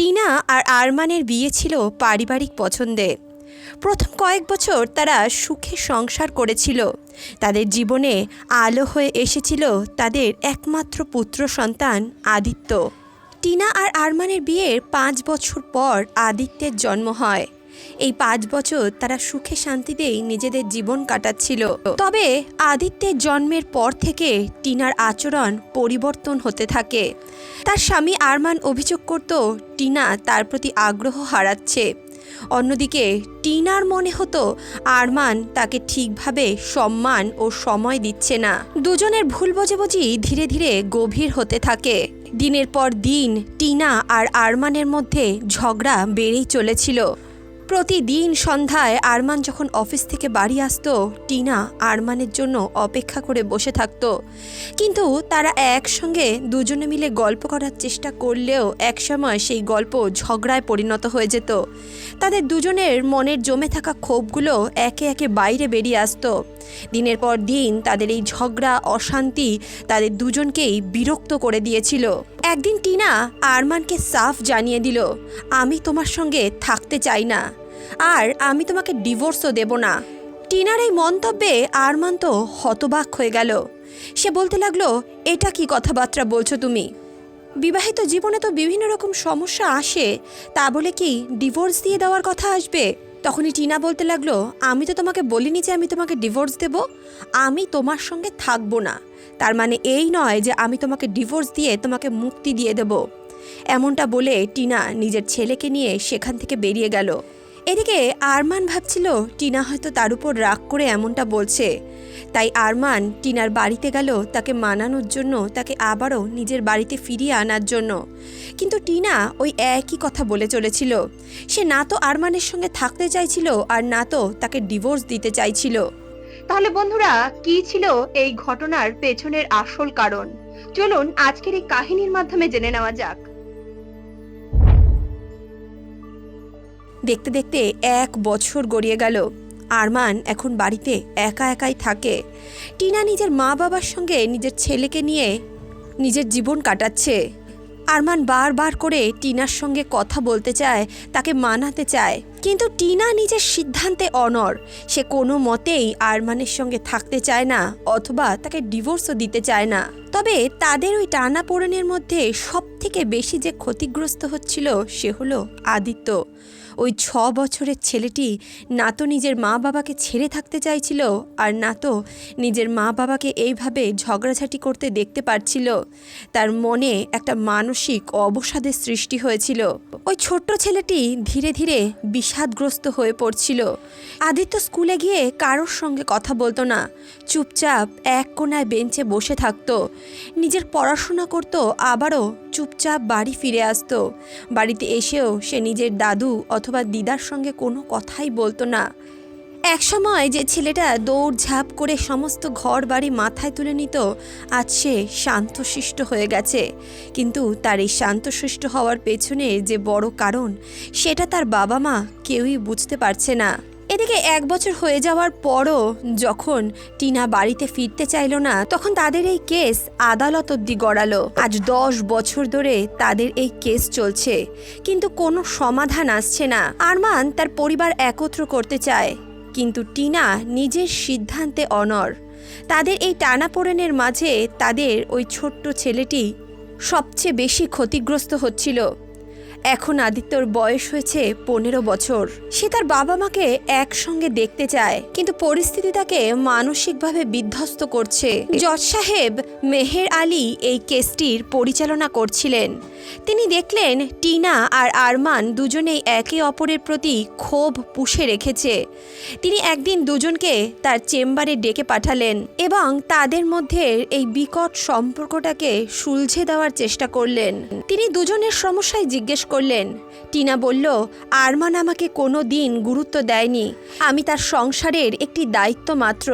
টিনা আর আরমানের বিয়ে ছিল পারিবারিক পছন্দে। প্রথম কয়েক বছর তারা সুখে সংসার করেছিল। তাদের জীবনে আলো হয়ে এসেছিল তাদের একমাত্র পুত্র সন্তান আদিত্য। টিনা আর আরমানের বিয়ের পাঁচ বছর পর আদিত্যের জন্ম হয়। এই পাঁচ বছর তারা সুখে শান্তিতেই নিজেদের জীবন কাটাচ্ছিল। তবে আদিত্যের জন্মের পর থেকে টিনার আচরণ পরিবর্তন হতে থাকে। তার স্বামী আরমান অভিযোগ করত, টিনা তার প্রতি আগ্রহ হারাচ্ছে। অন্যদিকে টিনার মনে হতো, আরমান তাকে ঠিকভাবে সম্মান ও সময় দিচ্ছে না। দুজনের ভুল বোঝাবুঝি ধীরে ধীরে গভীর হতে থাকে। দিনের পর দিন টিনা আর আরমানের মধ্যে ঝগড়া বেড়েই চলেছিল। প্রতিদিন সন্ধ্যায় আরমান যখন অফিস থেকে বাড়ি আসতো, টিনা আরমানের জন্য অপেক্ষা করে বসে থাকত। কিন্তু তারা একসঙ্গে দুজনে মিলে গল্প করার চেষ্টা করলেও একসময় সেই গল্প ঝগড়ায় পরিণত হয়ে যেত। তাদের দুজনের মনের জমে থাকা ক্ষোভগুলো একে একে বাইরে বেরিয়ে আসতো। দিনের পর দিন তাদের এই ঝগড়া, অশান্তি তাদের দুজনকেই বিরক্ত করে দিয়েছিল। একদিন টিনা আরমানকে সাফ জানিয়ে দিল, আমি তোমার সঙ্গে থাকতে চাই না। আর আমি তোমাকে ডিভোর্সও দেব না। টিনার এই মন্তব্যে আরমান তো হতবাক হয়ে গেল। সে বলতে লাগল, এটা কি কথাবার্তা বলছো তুমি? বিবাহিত জীবনে তো বিভিন্ন রকম সমস্যা আসে, তা বলে কি ডিভোর্স দিয়ে দেওয়ার কথা আসবে? তখনই টিনা বলতে লাগল, আমি তো তোমাকে বলিনি যে আমি তোমাকে ডিভোর্স দেব। আমি তোমার সঙ্গে থাকব না। তার মানে এই নয় যে আমি তোমাকে ডিভোর্স দিয়ে তোমাকে মুক্তি দিয়ে দেব। এমনটা বলে টিনা নিজের ছেলেকে নিয়ে সেখান থেকে বেরিয়ে গেল। এদিকে আরমান ভাবছিল, টিনা হয়তো তার উপর রাগ করে এমনটা বলছে। তাই আরমান টিনার বাড়িতে গেল, তাকে মানানোর জন্য, তাকে আবারও নিজের বাড়িতে ফিরিয়ে আনার জন্য। কিন্তু টিনা ওই একই কথা বলে চলেছিল। সে না তো আরমানের সঙ্গে থাকতে চাইছিল, আর না তো তাকে ডিভোর্স দিতে চাইছিল। তাহলে বন্ধুরা, কি ছিল এই ঘটনার পেছনের আসল কারণ? চলুন আজকের এই কাহিনীর মাধ্যমে জেনে নেওয়া যাক। দেখতে দেখতে এক বছর গড়িয়ে গেল। আরমান এখন বাড়িতে একা একাই থাকে। টিনা নিজের মা বাবার সঙ্গে নিজের ছেলেকে নিয়ে নিজের জীবন কাটাচ্ছে। আরমান বারবার করে টিনার সঙ্গে কথা বলতে চায়, তাকে মানাতে চায়। কিন্তু টিনা নিজের সিদ্ধান্তে অনর সে কোনো মতেই আরমানের সঙ্গে থাকতে চায় না, অথবা তাকে ডিভোর্সও দিতে চায় না। তবে তাদের ওই টানা পোড়েনের মধ্যে সব থেকে বেশি যে ক্ষতিগ্রস্ত হচ্ছিল, সে হলো আদিত্য। ওই ছ বছরের ছেলেটি না তো নিজের মা বাবাকে ছেড়ে থাকতে চাইছিল আর না তো নিজের মা বাবাকে এইভাবে ঝগড়াঝাটি করতে দেখতে পারছিল। তার মনে একটা মানসিক অবসাদের সৃষ্টি হয়েছিল। ওই ছোট্ট ছেলেটি ধীরে ধীরে বিষাদগ্রস্ত হয়ে পড়ছিল। আদিত্য স্কুলে গিয়ে কারোর সঙ্গে কথা বলতো না। চুপচাপ এক কোনায় বেঞ্চে বসে থাকতো। নিজের পড়াশোনা করতো, আবারও চুপচাপ বাড়ি ফিরে আসতো। বাড়িতে এসেও সে নিজের দাদু অথবা দিদার সঙ্গে কোনো কথাই বলতো না। একসময় যে ছেলেটা দৌড় ঝাঁপ করে সমস্ত ঘর বাড়ি মাথায় তুলে নিত, আজ সে শান্তশিষ্ট হয়ে গেছে। কিন্তু তার এই শান্তশিষ্ট হওয়ার পেছনে যে বড় কারণ, সেটা তার বাবা মা কেউই বুঝতে পারছে না। এদিকে এক বছর হয়ে যাওয়ার পরও যখন টিনা বাড়িতে ফিরতে চাইল না, তখন তাদের এই কেস আদালত অব্দি গড়ালো। আজ দশ বছর ধরে তাদের এই কেস চলছে, কিন্তু কোনো সমাধান আসছে না। আরমান তার পরিবার একত্র করতে চায়, কিন্তু টিনা নিজের সিদ্ধান্তে অনর তাদের এই টানাপোড়েনের মাঝে তাদের ওই ছোট্ট ছেলেটি সবচেয়ে বেশি ক্ষতিগ্রস্ত হচ্ছিল। এখন আদিত্যর বয়স হয়েছে পনেরো বছর। সে তার বাবা মাকে একসঙ্গে দেখতে চায়, কিন্তু পরিস্থিতি তাকে মানসিকভাবে বিধ্বস্ত করছে। জজ সাহেব মেহের আলী এই কেসটির পরিচালনা করছিলেন। তিনি দেখলেন টিনা আর আরমান দুজনেই একে অপরের প্রতি ক্ষোভ পুষে রেখেছে। তিনি একদিন দুজনকে তার চেম্বারে ডেকে পাঠালেন এবং তাদের মধ্যে এই বিকট সম্পর্কটাকে সুলঝে দেওয়ার চেষ্টা করলেন। তিনি দুজনের সমস্যায় জিজ্ঞেস করলেন। টিনা বলল, আরমান আমাকে কোনো দিন গুরুত্ব দেয়নি। আমি তার সংসারের একটি দায়িত্ব মাত্র।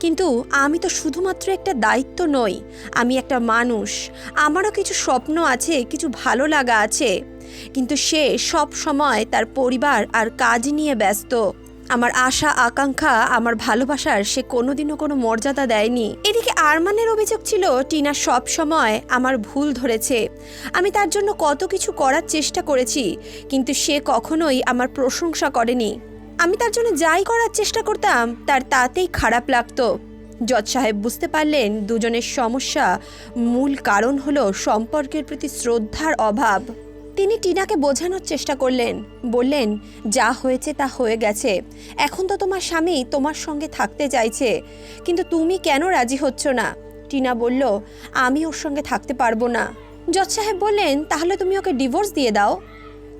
কিন্তু আমি তো শুধুমাত্র একটা দায়িত্ব নই, আমি একটা মানুষ। আমারও কিছু স্বপ্ন আছে, কিছু ভালো লাগা আছে। কিন্তু সে সব সময় তার পরিবার আর কাজ নিয়ে ব্যস্ত। আমার আশা, আকাঙ্ক্ষা, আমার ভালোবাসার সে কোনোদিনও কোনো মর্যাদা দেয়নি। এদিকে আরমানের অভিযোগ ছিল, টিনা সব সময় আমার ভুল ধরেছে। আমি তার জন্য কত কিছু করার চেষ্টা করেছি, কিন্তু সে কখনোই আমার প্রশংসা করেনি। আমি তার জন্য যাই করার চেষ্টা করতাম, তার তাতেই খারাপ লাগতো। জজ সাহেব বুঝতে পারলেন, দুজনের সমস্যা মূল কারণ হলো সম্পর্কের প্রতি শ্রদ্ধার অভাব। তিনি টিনাকে বোঝানোর চেষ্টা করলেন, বললেন, যা হয়েছে তা হয়ে গেছে। এখন তো তোমার স্বামী তোমার সঙ্গে থাকতে চাইছে, কিন্তু তুমি কেন রাজি হচ্ছ না? টিনা বলল, আমি ওর সঙ্গে থাকতে পারব না। জজ সাহেব বললেন, তাহলে তুমি ওকে ডিভোর্স দিয়ে দাও।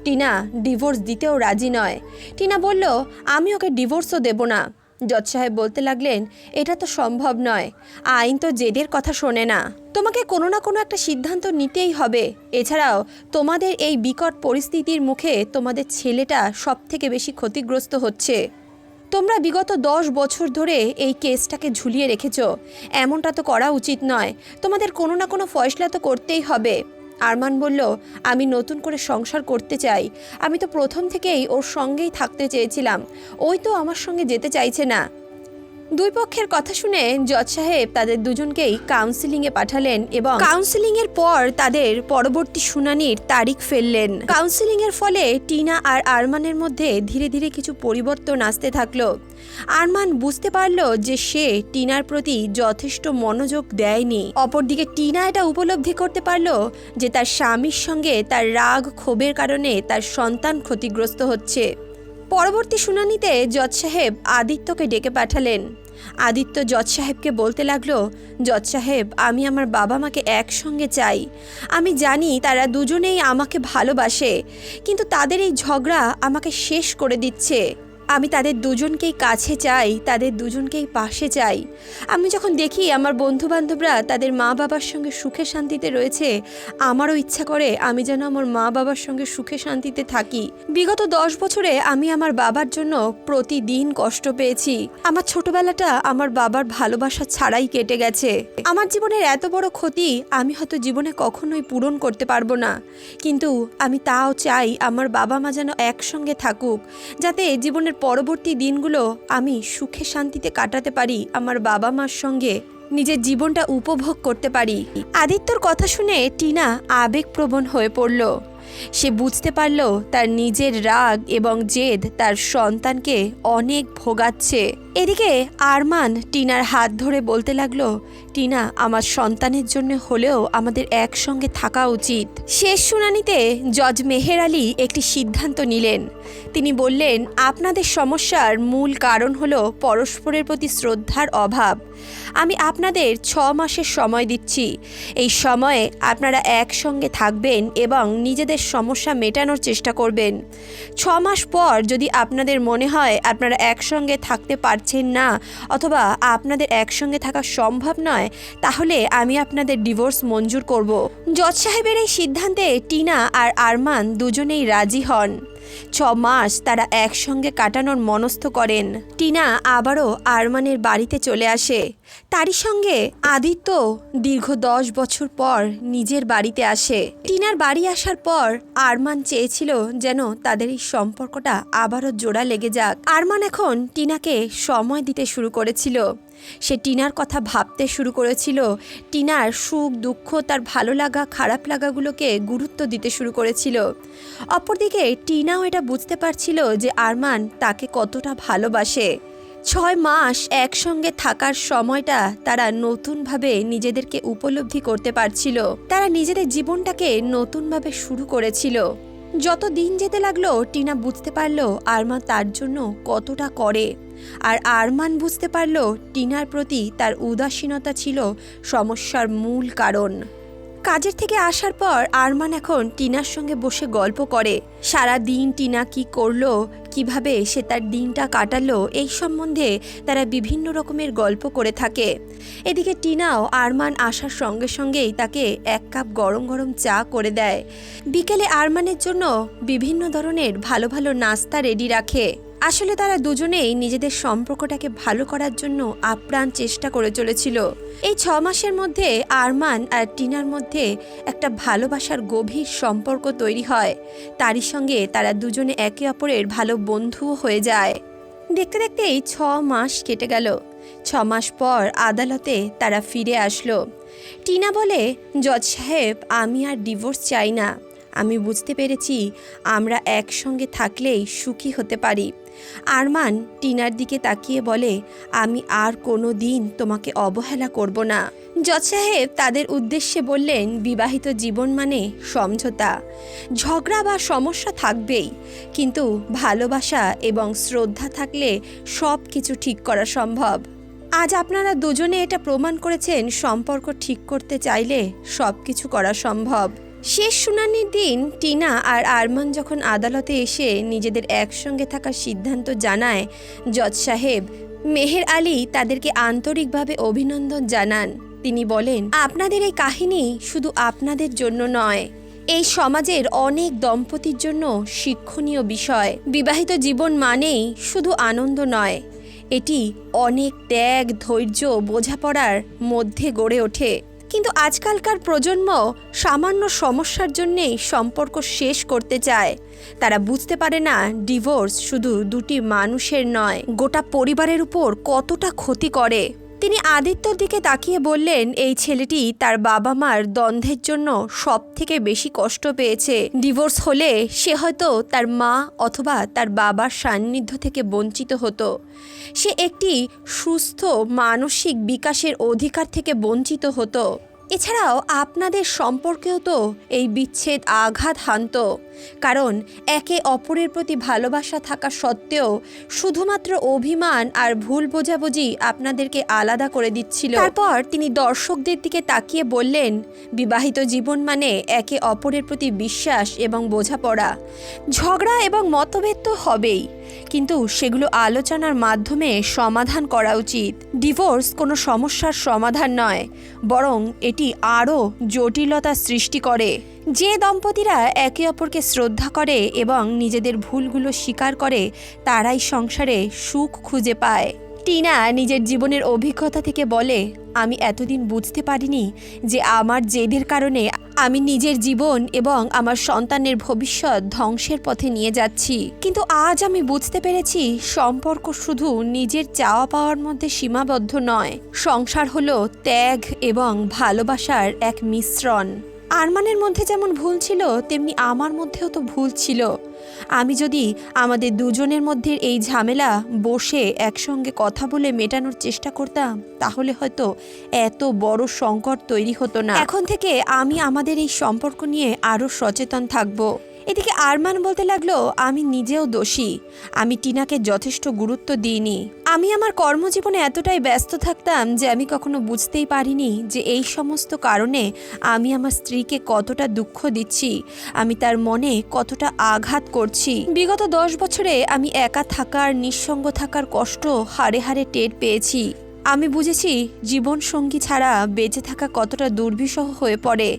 টিনা, ডিভোর্স দিতেও রাজি নয়। টিনা বলল, আমি ওকে ডিভোর্সও দেব না। জজ সাহেব বলতে লাগলেন, এটা তো সম্ভব নয়। আইন তো জেদের কথা শোনে না। তোমাকে কোনো না কোনো একটা সিদ্ধান্ত নিতেই হবে। এছাড়াও, তোমাদের এই বিকট পরিস্থিতির মুখে তোমাদের ছেলেটা সব থেকে বেশি ক্ষতিগ্রস্ত হচ্ছে। তোমরা বিগত দশ বছর ধরে এই কেসটাকে ঝুলিয়ে রেখেছ। এমনটা তো করা উচিত নয়। তোমাদের কোনো না কোনো ফয়সলা তো করতেই হবে। আরমান বলল, আমি নতুন করে সংসার করতে চাই। আমি তো প্রথম থেকেই ওর সঙ্গেই থাকতে চেয়েছিলাম। ওই তো আমার সঙ্গে যেতে চাইছে না। দুই পক্ষের কথা শুনে জজ সাহেব তাদের দুজনকেই কাউন্সিলিংয়ে পাঠালেন এবং কাউন্সিলিংয়ের পর তাদের পরবর্তী শুনানির তারিখ ফেললেন। কাউন্সিলিংয়ের ফলে টিনা আর আরমানের মধ্যে ধীরে ধীরে কিছু পরিবর্তন আসতে থাকল। আরমান বুঝতে পারল যে সে টিনার প্রতি যথেষ্ট মনোযোগ দেয়নি। অপরদিকে টিনা এটা উপলব্ধি করতে পারল যে তার স্বামীর সঙ্গে তার রাগ ক্ষোভের কারণে তার সন্তান ক্ষতিগ্রস্ত হচ্ছে। পরবর্তী শুনানিতে জজ সাহেব আদিত্যকে ডেকে পাঠালেন। আদিত্য জজ সাহেবকে বলতে লাগল, জজ সাহেব, আমি আমার বাবা মাকে একসঙ্গে চাই। আমি জানি তারা দুজনেই আমাকে ভালোবাসে, কিন্তু তাদের এই ঝগড়া আমাকে শেষ করে দিচ্ছে। আমি তাদের দুজনকেই কাছে চাই, তাদের দুজনকেই পাশে চাই। আমি যখন দেখি আমার বন্ধুবান্ধবরা তাদের মা বাবার সঙ্গে সুখে শান্তিতে রয়েছে, আমারও ইচ্ছা করে আমি যেন আমার মা বাবার সঙ্গে সুখে শান্তিতে থাকি। বিগত দশ বছরে আমি আমার বাবার জন্য প্রতিদিন কষ্ট পেয়েছি। আমার ছোটবেলাটা আমার বাবার ভালোবাসা ছাড়াই কেটে গেছে। আমার জীবনের এত বড় ক্ষতি আমি হয়তো জীবনে কখনোই পূরণ করতে পারব না। কিন্তু আমি তাও চাই আমার বাবা মা যেন একসঙ্গে থাকুক, যাতে জীবনের পরবর্তী দিনগুলো আমি সুখে শান্তিতে কাটাতে পারি, আমার বাবা মার সঙ্গে নিজের জীবনটা উপভোগ করতে পারি। আদিত্যর কথা শুনে টিনা আবেগপ্রবণ হয়ে পড়ল। সে বুঝতে পারল তার নিজের রাগ এবং জেদ তার সন্তানকে অনেক ভোগাচ্ছে। এদিকে আরমান টিনার হাত ধরে বলতে লাগল, টিনা, আমার সন্তানের জন্য হলেও আমাদের একসঙ্গে থাকা উচিত। শেষ শুনানিতে জজ মেহের আলী একটি সিদ্ধান্ত নিলেন। তিনি বললেন, আপনাদের সমস্যার মূল কারণ হলো পরস্পরের প্রতি শ্রদ্ধার অভাব। আমি আপনাদের ছ মাসের সময় দিচ্ছি। এই সময়ে আপনারা একসঙ্গে থাকবেন এবং নিজেদের সমস্যা মেটানোর চেষ্টা করবেন। ছ মাস পর যদি আপনাদের মনে হয় আপনারা একসঙ্গে থাকতে পারছেন না, অথবা আপনাদের একসঙ্গে থাকা সম্ভব নয়, তাহলে আমি আপনাদের ডিভোর্স মঞ্জুর করব। জজ সাহেবের এই সিদ্ধান্তে টিনা আর আরমান দুজনেই রাজি হন। ছ মাস তারা একসঙ্গে কাটানোর মনস্থ করেন। টিনা আবারও আরমানের বাড়িতে চলে আসে। তারই সঙ্গে আদিত্য দীর্ঘ দশ বছর পর নিজের বাড়িতে আসে। টিনার বাড়ি আসার পর আরমান চেয়েছিল যেন তাদের এই সম্পর্কটা আবারও জোড়া লেগে যাক। আরমান এখন টিনাকে সময় দিতে শুরু করেছিল। সে টিনার কথা ভাবতে শুরু করেছিল। টিনার সুখ, দুঃখ, তার ভালো লাগা, খারাপ লাগাগুলোকে গুরুত্ব দিতে শুরু করেছিল। অপরদিকে টিনাও এটা বুঝতে পারছিল যে আরমান তাকে কতটা ভালোবাসে। ছয় মাস একসঙ্গে থাকার সময়টা তারা নতুনভাবে নিজেদেরকে উপলব্ধি করতে পারছিল। তারা নিজেদের জীবনটাকে নতুনভাবে শুরু করেছিল। যত দিন যেতে লাগল, টিনা বুঝতে পারল আরমান তার জন্য কতটা করে। আর আরমান বুঝতে পারল টিনার প্রতি তার উদাসীনতা ছিল সমস্যার মূল কারণ। কাজের থেকে আসার পর আরমান এখন টিনার সঙ্গে বসে গল্প করে। সারা দিন টিনা কি করল, কীভাবে সে তার দিনটা কাটালো, এই সম্বন্ধে তারা বিভিন্ন রকমের গল্প করে থাকে। এদিকে টিনাও আরমান আসার সঙ্গে সঙ্গেই তাকে এক কাপ গরম গরম চা করে দেয়। বিকেলে আরমানের জন্য বিভিন্ন ধরনের ভালো ভালো নাস্তা রেডি রাখে। আসলে তারা দুজনেই নিজেদের সম্পর্কটাকে ভালো করার জন্য আপ্রাণ চেষ্টা করে চলেছিল। এই ছ মাসের মধ্যে আরমান আর টিনার মধ্যে একটা ভালোবাসার গভীর সম্পর্ক তৈরি হয়। তারই সঙ্গে তারা দুজনে একে অপরের ভালো বন্ধুও হয়ে যায়। দেখতে দেখতেই ছ মাস কেটে গেল। ছ মাস পর আদালতে তারা ফিরে আসলো। টিনা বলে, জজ সাহেব, আমি আর ডিভোর্স চাই না। আমি বুঝতে পেরেছি আমরা একসঙ্গে থাকলেই সুখী হতে পারি। আরমান টিনার দিকে তাকিয়ে বলে, আমি আর কোনো দিন তোমাকে অবহেলা করব না। জজ সাহেব তাদের উদ্দেশ্যে বললেন, বিবাহিত জীবন মানে সমঝোতা। ঝগড়া বা সমস্যা থাকবেই, কিন্তু ভালোবাসা এবং শ্রদ্ধা থাকলে সব কিছু ঠিক করা সম্ভব। আজ আপনারা দুজনে এটা প্রমাণ করেছেন, সম্পর্ক ঠিক করতে চাইলে সব কিছু করা সম্ভব। শেষ শুনানির দিন টিনা আর আরমান যখন আদালতে এসে নিজেদের একসঙ্গে থাকার সিদ্ধান্ত জানায়, জজ সাহেব, মেহের আলী তাদেরকে আন্তরিকভাবে অভিনন্দন জানান। তিনি বলেন, আপনাদের এই কাহিনী শুধু আপনাদের জন্য নয়, এই সমাজের অনেক দম্পতির জন্য শিক্ষণীয় বিষয়। বিবাহিত জীবন মানেই শুধু আনন্দ নয়, এটি অনেক ত্যাগ, ধৈর্য, বোঝাপড়ার মধ্যে গড়ে ওঠে। কিন্তু আজকালকার প্রজন্ম সামান্য সমস্যার জন্যেই সম্পর্ক শেষ করতে চায়। তারা বুঝতে পারে না, ডিভোর্স শুধু দুটি মানুষের নয়, গোটা পরিবারের উপর কতটা ক্ষতি করে। তিনি আদিত্যর দিকে তাকিয়ে বললেন, এই ছেলেটি তার বাবা মার দ্বন্দ্বের জন্য সব থেকে বেশি কষ্ট পেয়েছে। ডিভোর্স হলে সে হয়তো তার মা অথবা তার বাবার সান্নিধ্য থেকে বঞ্চিত হতো। সে একটি সুস্থ মানসিক বিকাশের অধিকার থেকে বঞ্চিত হতো। এছাড়াও আপনাদের সম্পর্কেও তো এই বিচ্ছেদ আঘাত হানত। কারণ একে অপরের প্রতি ভালোবাসা থাকা সত্ত্বেও শুধুমাত্র অভিমান আর ভুল বোঝাবুঝি আপনাদেরকে আলাদা করে দিচ্ছিল। তারপর তিনি দর্শকদের দিকে তাকিয়ে বললেন, বিবাহিত জীবন মানে একে অপরের প্রতি বিশ্বাস এবং বোঝাপড়া। ঝগড়া এবং মতভেদ তো হবেই। কিন্তু সেগুলো আলোচনার মাধ্যমে সমাধান করা উচিত। ডিভোর্স কোনো সমস্যার সমাধান নয়, বরং এটি আরও জটিলতা সৃষ্টি করে। যে দম্পতিরা একে অপরকে শ্রদ্ধা করে এবং নিজেদের ভুলগুলো স্বীকার করে, তারাই সংসারে সুখ খুঁজে পায়। টিনা নিজের জীবনের অভিজ্ঞতা থেকে বলে, আমি এতদিন বুঝতে পারিনি যে আমার জেদের কারণে আমি নিজের জীবন এবং আমার সন্তানের ভবিষ্যৎ ধ্বংসের পথে নিয়ে যাচ্ছি। কিন্তু আজ আমি বুঝতে পেরেছি সম্পর্ক শুধু নিজের চাওয়া পাওয়ার মধ্যে সীমাবদ্ধ নয়। সংসার হলো ত্যাগ এবং ভালোবাসার এক মিশ্রণ। আরমানের মধ্যে যেমন ভুল ছিল, তেমনি আমার মধ্যেও তো ভুল ছিল। আমি যদি আমাদের দুজনের মধ্যে এই ঝামেলা বসে একসঙ্গে কথা বলে মেটানোর চেষ্টা করতাম, তাহলে হয়তো এত বড় সংকট তৈরি হতো না। এখন থেকে আমি আমাদের এই সম্পর্ক নিয়ে আরও সচেতন থাকব। এদিকে আরমান বলতে লাগল, আমি নিজেও দোষী। আমি টিনাকে যথেষ্ট গুরুত্ব দিইনি। আমি আমার কর্মজীবনে এতটাই ব্যস্ত থাকতাম যে আমি কখনো বুঝতেই পারিনি যে এই সমস্ত কারণে আমি আমার স্ত্রীকে কতটা দুঃখ দিচ্ছি। আমি তার মনে কতটা আঘাত করছি। বিগত দশ বছরে আমি একা থাকার, নিঃসঙ্গ থাকার কষ্ট হাড়ে হাড়ে টের পেয়েছি। আমি বুঝেছি জীবন সঙ্গী ছাড়া বেঁচে থাকা কতটা দুর্বিষহ হয়ে পড়ে।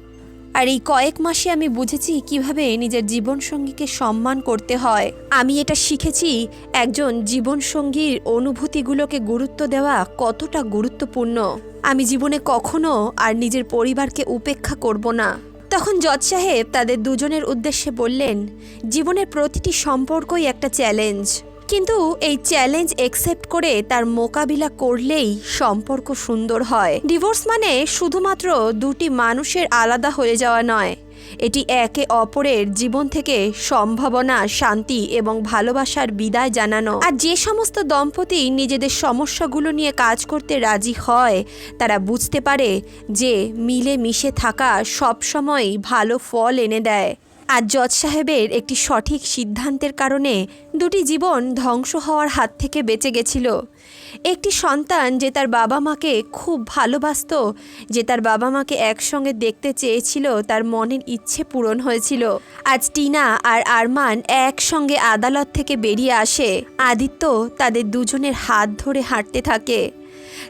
আর এই কয়েক মাসে আমি বুঝেছি কীভাবে নিজের জীবনসঙ্গীকে সম্মান করতে হয়। আমি এটা শিখেছি একজন জীবনসঙ্গীর অনুভূতিগুলোকে গুরুত্ব দেওয়া কতটা গুরুত্বপূর্ণ। আমি জীবনে কখনো আর নিজের পরিবারকে উপেক্ষা করব না। তখন জজ সাহেব তাদের দুজনের উদ্দেশ্যে বললেন, জীবনের প্রতিটি সম্পর্কই একটা চ্যালেঞ্জ কিন্তু এই চ্যালেঞ্জ একসেপ্ট করে তার মোকাবিলা করলেই সম্পর্ক সুন্দর হয়। ডিভোর্স মানে শুধুমাত্র দুটি মানুষের আলাদা হয়ে যাওয়া নয়, এটি একে অপরের জীবন থেকে সম্ভাবনা, শান্তি এবং ভালোবাসার বিদায় জানানো। আর যে সমস্ত দম্পতি নিজেদের সমস্যাগুলো নিয়ে কাজ করতে রাজি হয়, তারা বুঝতে পারে যে মিলে মিশে থাকা সবসময়ই ভালো ফল এনে দেয়। আর জজ সাহেবের একটি সঠিক সিদ্ধান্তের কারণে দুটি জীবন ধ্বংস হওয়ার হাত থেকে বেঁচে গেছিল। একটি সন্তান যে তার বাবা মাকে খুব ভালোবাসত, যে তার বাবা মাকে একসঙ্গে দেখতে চেয়েছিল, তার মনের ইচ্ছে পূরণ হয়েছিল। আজ টিনা আর আরমান একসঙ্গে আদালত থেকে বেরিয়ে আসে। আদিত্য তাদের দুজনের হাত ধরে হাঁটতে থাকে।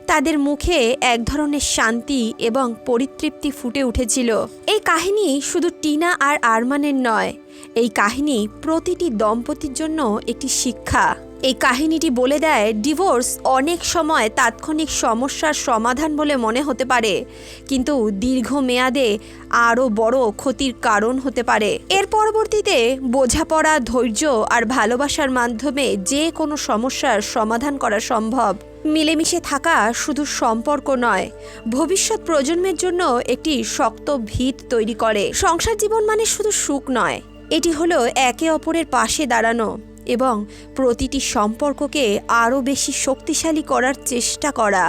তাদের মুখে এক ধরনের শান্তি এবং পরিতৃপ্তি ফুটে উঠেছিল। এই কাহিনী শুধু টিনা আর আরমানের নয়, এই কাহিনী প্রতিটি দম্পতির জন্য একটি শিক্ষা। এই কাহিনীটি বলে দেয়, ডিভোর্স অনেক সময় তাৎক্ষণিক সমস্যার সমাধান বলে মনে হতে পারে। কিন্তু দীর্ঘমেয়াদে আরও বড় ক্ষতির কারণ হতে পারে। এর পরবর্তীতে বোঝাপড়া, ধৈর্য আর ভালোবাসার মাধ্যমে যে কোনো সমস্যার সমাধান করা সম্ভব। মিলেমিশে থাকা শুধু সম্পর্ক নয়, ভবিষ্যৎ প্রজন্মের জন্য একটি শক্ত ভিত তৈরি করে। সংসার জীবন মানে শুধু সুখ নয়, এটি হলো একে অপরের পাশে দাঁড়ানো। এবং প্রতিটি সম্পর্ককে আরও বেশি শক্তিশালী করার চেষ্টা করা।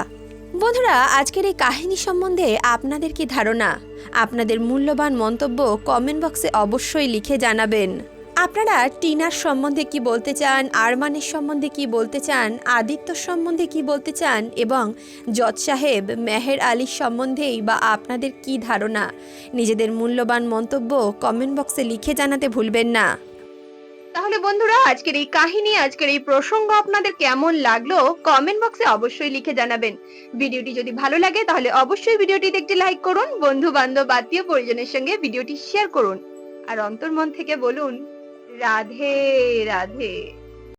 বন্ধুরা, আজকের এই কাহিনী সম্বন্ধে আপনাদের কি ধারণা? আপনাদের মূল্যবান মন্তব্য কমেন্ট বক্সে অবশ্যই লিখে জানাবেন। আপনারা টিনার সম্বন্ধে কি বলতে চান, আরমানের সম্বন্ধে কি বলতে চান আদিত্য সম্বন্ধে কি বলতে চান এবং জজ সাহেব মেহের আলীর সম্বন্ধেই বা আপনাদের কি ধারণা? নিজেদের মূল্যবান মন্তব্য কমেন্ট বক্সে লিখে জানাতে ভুলবেন না। তাহলে বন্ধুরা, আজকের এই কাহিনী, আজকের এই প্রসঙ্গ আপনাদের কেমন লাগল কমেন্ট বক্সে অবশ্যই লিখে জানাবেন। ভিডিওটি যদি ভালো লাগে, তাহলে অবশ্যই ভিডিওটি দেখতে লাইক করুন বন্ধু বান্ধব আত্মীয় পরিজনের সঙ্গে ভিডিওটি শেয়ার করুন। আর অন্তর্মন থেকে বলুন, রাধে রাধে।